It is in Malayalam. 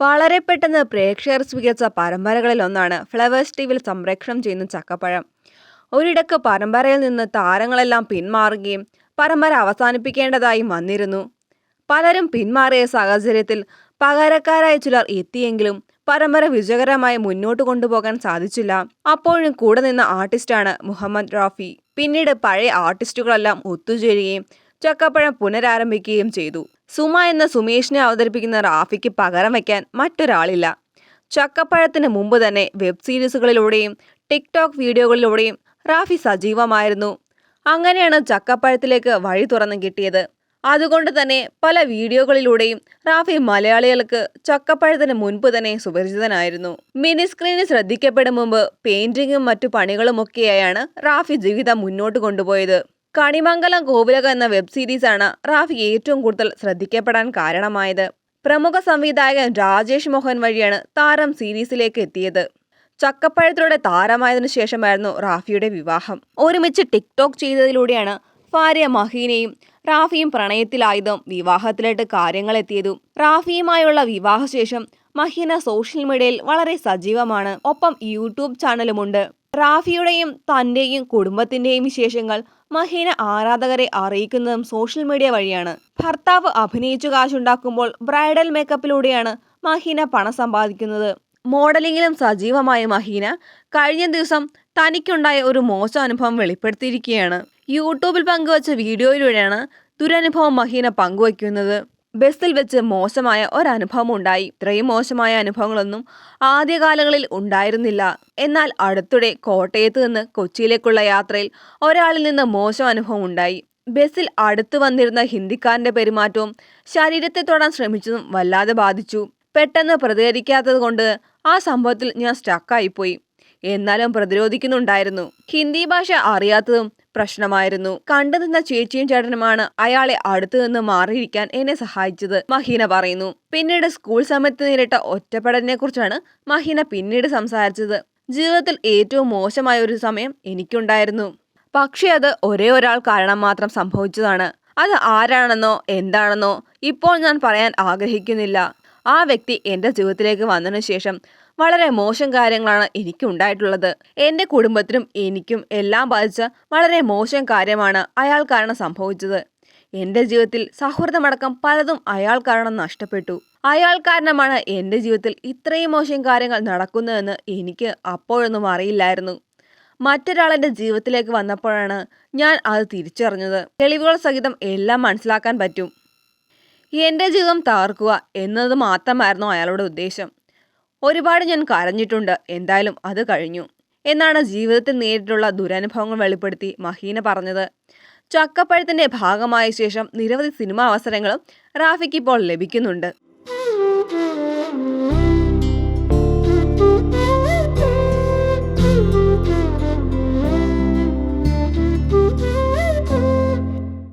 വളരെ പെട്ടെന്ന് പ്രേക്ഷകർ സ്വീകരിച്ച പരമ്പരകളിലൊന്നാണ് ഫ്ലവേഴ്സ് ടിവിയിൽ സംപ്രേക്ഷണം ചെയ്യുന്ന ചക്കപ്പഴം. ഒരിടക്ക് പരമ്പരയിൽ നിന്ന് താരങ്ങളെല്ലാം പിന്മാറുകയും പരമ്പര അവസാനിപ്പിക്കേണ്ടതായി വന്നിരുന്നു. പലരും പിന്മാറിയ സാഹചര്യത്തിൽ പകരക്കാരായ ചിലർ എത്തിയെങ്കിലും പരമ്പര വിജയകരമായി മുന്നോട്ട് കൊണ്ടുപോകാൻ സാധിച്ചില്ല. അപ്പോഴും കൂടെ നിന്ന ആർട്ടിസ്റ്റാണ് മുഹമ്മദ് റാഫി. പിന്നീട് പഴയ ആർട്ടിസ്റ്റുകളെല്ലാം ഒത്തുചേരുകയും ചക്കപ്പഴം പുനരാരംഭിക്കുകയും ചെയ്തു. സുമ എന്ന സുമേഷിനെ അവതരിപ്പിക്കുന്ന റാഫിക്ക് പകരം വയ്ക്കാൻ മറ്റൊരാളില്ല. ചക്കപ്പഴത്തിന് മുമ്പ് തന്നെ വെബ് സീരീസുകളിലൂടെയും ടിക്ടോക്ക് വീഡിയോകളിലൂടെയും റാഫി സജീവമായിരുന്നു. അങ്ങനെയാണ് ചക്കപ്പഴത്തിലേക്ക് വഴി തുറന്നു കിട്ടിയത്. അതുകൊണ്ട് തന്നെ പല വീഡിയോകളിലൂടെയും റാഫി മലയാളികൾക്ക് ചക്കപ്പഴത്തിന് മുൻപ് തന്നെ സുപരിചിതനായിരുന്നു. മിനി സ്ക്രീനിൽ ശ്രദ്ധിക്കപ്പെടും മുമ്പ് പെയിന്റിങ്ങും മറ്റു പണികളുമൊക്കെയായാണ് റാഫി ജീവിതം മുന്നോട്ട് കൊണ്ടുപോയത്. കണിമംഗലം കോവിലക എന്ന വെബ് സീരീസാണ് റാഫി ഏറ്റവും കൂടുതൽ ശ്രദ്ധിക്കപ്പെടാൻ കാരണമായത്. പ്രമുഖ സംവിധായകൻ രാജേഷ് മോഹൻ വഴിയാണ് താരം സീരീസിലേക്ക് എത്തിയത്. ചക്കപ്പഴത്തിലൂടെ താരമായതിനു ശേഷമായിരുന്നു റാഫിയുടെ വിവാഹം. ഒരുമിച്ച് ടിക്ടോക്ക് ചെയ്തതിലൂടെയാണ് ഭാര്യ മഹീനയും റാഫിയും പ്രണയത്തിലായതും വിവാഹത്തിലിട്ട് കാര്യങ്ങൾ എത്തിയതും റാഫിയുമായുള്ള വിവാഹശേഷം മഹീന സോഷ്യൽ മീഡിയയിൽ വളരെ സജീവമാണ്. ഒപ്പം യൂട്യൂബ് ചാനലുമുണ്ട്. റാഫിയുടെയും തന്റെയും കുടുംബത്തിന്റെയും വിശേഷങ്ങൾ മഹീന ആരാധകരെ അറിയിക്കുന്നതും സോഷ്യൽ മീഡിയ വഴിയാണ്. ഭർത്താവ് അഭിനയിച്ചു കാശുണ്ടാക്കുമ്പോൾ ബ്രൈഡൽ മേക്കപ്പിലൂടെയാണ് മഹീന പണം സമ്പാദിക്കുന്നത്. മോഡലിംഗിലും സജീവമായ മഹീന കഴിഞ്ഞ ദിവസം തനിക്കുണ്ടായ ഒരു മോശം അനുഭവം വെളിപ്പെടുത്തിയിരിക്കുകയാണ്. യൂട്യൂബിൽ പങ്കുവച്ച വീഡിയോയിലൂടെയാണ് ദുരനുഭവം മഹീന പങ്കുവയ്ക്കുന്നത്. ബസ്സിൽ വെച്ച് മോശമായ ഒരനുഭവം ഉണ്ടായി ഇത്രയും മോശമായ അനുഭവങ്ങളൊന്നും ആദ്യകാലങ്ങളിൽ ഉണ്ടായിരുന്നില്ല. എന്നാൽ അടുത്തിടെ കോട്ടയത്ത് നിന്ന് കൊച്ചിയിലേക്കുള്ള യാത്രയിൽ ഒരാളിൽ നിന്ന് മോശം അനുഭവം ഉണ്ടായി ബസ്സിൽ അടുത്തു വന്നിരുന്ന ഹിന്ദിക്കാരന്റെ പെരുമാറ്റവും ശരീരത്തെ തൊടാൻ ശ്രമിച്ചതും വല്ലാതെ ബാധിച്ചു. പെട്ടെന്ന് പ്രതികരിക്കാത്തത് കൊണ്ട് ആ സംഭവത്തിൽ ഞാൻ സ്റ്റക്കായിപ്പോയി എന്നാലും പ്രതിരോധിക്കുന്നുണ്ടായിരുന്നു. ഹിന്ദി ഭാഷ അറിയാത്തതും പ്രശ്നമായിരുന്നു. കണ്ടു നിന്ന ചേച്ചിയും ചേട്ടനുമാണ് അയാളെ അടുത്തു നിന്ന് മാറിയിരിക്കാൻ എന്നെ സഹായിച്ചത് മഹീന പറയുന്നു. പിന്നീട് സ്കൂൾ സമയത്ത് നേരിട്ട ഒറ്റപ്പെടലിനെ കുറിച്ചാണ് മഹീന പിന്നീട് സംസാരിച്ചത്. ജീവിതത്തിൽ ഏറ്റവും മോശമായ ഒരു സമയം എനിക്കുണ്ടായിരുന്നു. പക്ഷേ അത് ഒരേ ഒരാൾ കാരണം മാത്രം സംഭവിച്ചതാണ്. അത് ആരാണെന്നോ എന്താണെന്നോ ഇപ്പോൾ ഞാൻ പറയാൻ ആഗ്രഹിക്കുന്നില്ല. ആ വ്യക്തി എന്റെ ജീവിതത്തിലേക്ക് വന്നതിനു ശേഷം വളരെ മോശം കാര്യങ്ങളാണ് എനിക്ക് ഉണ്ടായിട്ടുള്ളത് എന്റെ കുടുംബത്തിനും എനിക്കും എല്ലാം ബാധിച്ച വളരെ മോശം കാര്യമാണ് അയാൾ കാരണം സംഭവിച്ചത്. എന്റെ ജീവിതത്തിൽ സൗഹൃദമടക്കം പലതും അയാൾ കാരണം നഷ്ടപ്പെട്ടു. അയാൾ കാരണമാണ് എന്റെ ജീവിതത്തിൽ ഇത്രയും മോശം കാര്യങ്ങൾ നടക്കുന്നതെന്ന് എനിക്ക് അപ്പോഴൊന്നും അറിയില്ലായിരുന്നു. മറ്റൊരാളെന്റെ ജീവിതത്തിലേക്ക് വന്നപ്പോഴാണ് ഞാൻ അത് തിരിച്ചറിഞ്ഞത്. തെളിവുകൾ സഹിതം എല്ലാം മനസ്സിലാക്കാൻ പറ്റും. എന്റെ ജീവിതം തകർക്കുക എന്നത് മാത്രമായിരുന്നു അയാളുടെ ഉദ്ദേശം. ഒരുപാട് ഞാൻ കരഞ്ഞിട്ടുണ്ട്. എന്തായാലും അത് കഴിഞ്ഞു. എന്നാണ് ജീവിതത്തിൽ നേരിട്ടുള്ള ദുരനുഭവങ്ങൾ വെളിപ്പെടുത്തി മഹീന പറഞ്ഞത്. ചക്കപ്പഴത്തിന്റെ ഭാഗമായ ശേഷം നിരവധി സിനിമാ അവസരങ്ങളും റാഫിക്ക് ഇപ്പോൾ ലഭിക്കുന്നുണ്ട്.